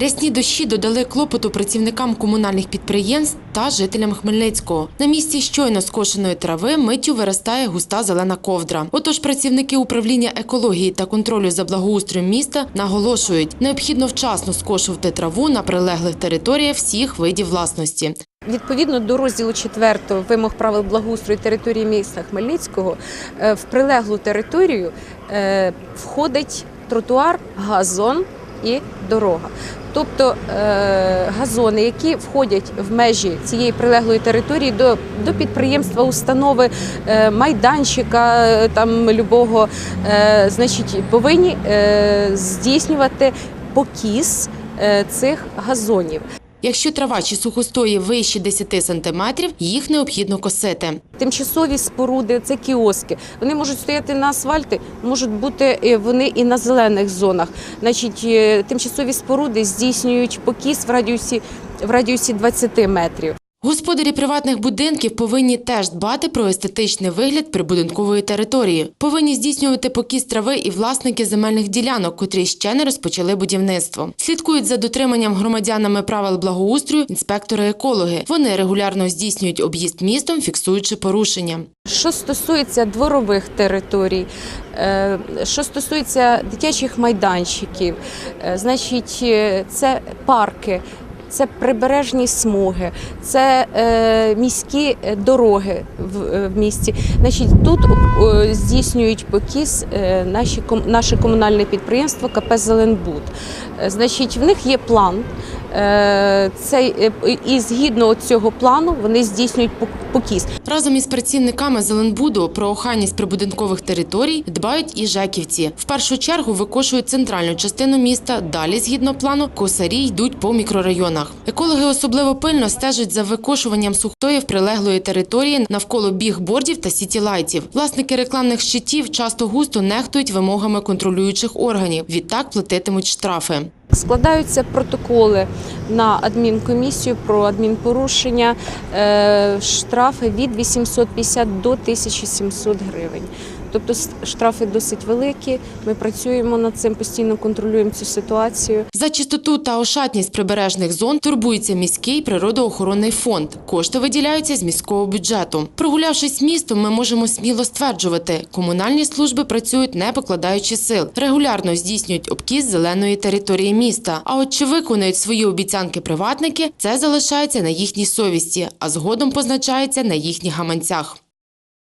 Рясні дощі додали клопоту працівникам комунальних підприємств та жителям Хмельницького. На місці щойно скошеної трави миттю виростає густа зелена ковдра. Отож, працівники управління екології та контролю за благоустроєм міста наголошують, необхідно вчасно скошувати траву на прилеглих територіях всіх видів власності. Відповідно до розділу 4 вимог правил благоустрою території міста Хмельницького е, в прилеглу територію е, входить тротуар, газон і дорога. Тобто е, газони, які входять в межі цієї прилеглої території до, до підприємства, установи, е, майданчика е, там любого, значить, повинні здійснювати покіс цих газонів. Якщо трава чи сухостої вище 10 сантиметрів, їх необхідно косити. Тимчасові споруди це кіоски. Вони можуть стояти на асфальті, можуть бути е, вони і на зелених зонах. Значить, е, тимчасові споруди здійснюють покіс в радіусі в радіусі 20 метрів. Господарі приватних будинків повинні теж дбати про естетичний вигляд прибудинкової території. Повинні здійснювати покіс трави і власники земельних ділянок, котрі ще не розпочали будівництво. Слідкують за дотриманням громадянами правил благоустрою інспектори-екологи. Вони регулярно здійснюють об'їзд містом, фіксуючи порушення. Що стосується дворових територій, е, що стосується дитячих майданчиків, е, значить, е, це парки. Це прибережні смуги, це е, міські е, дороги в, е, в місті. Значить, тут е, здійснюють покіс е, наші ком- наше комунальне підприємство КП Зеленбуд. Е, Значить, в них є план. Е, цей, е, і згідно цього плану вони здійснюють пок- покіс. Разом із працівниками Зеленбуду про охайність прибудинкових територій дбають і жеківці. В першу чергу викошують центральну частину міста. Далі, згідно плану, косарі йдуть по мікрорайонах. Екологи особливо пильно стежать за викошуванням сухтоїв прилеглої території навколо бігбордів та сітілайтів. Власники рекламних щитів часто густо нехтують вимогами контролюючих органів. Відтак платитимуть штрафи. Складаються протоколи на адмінкомісію про адмінпорушення, е, штрафи від 850 до 1700 гривень. Тобто штрафи досить великі. Ми працюємо над цим, постійно контролюємо цю ситуацію. За чистоту та ошатність прибережних зон турбується міський природоохоронний фонд. Кошти виділяються з міського бюджету. Прогулявшись містом, ми можемо сміло стверджувати, комунальні служби працюють не покладаючи сил, регулярно здійснюють обкіз зеленої території міста. А от чи виконують свої обіцянки приватники, це залишається на їхній совісті, а згодом позначається на їхніх гаманцях.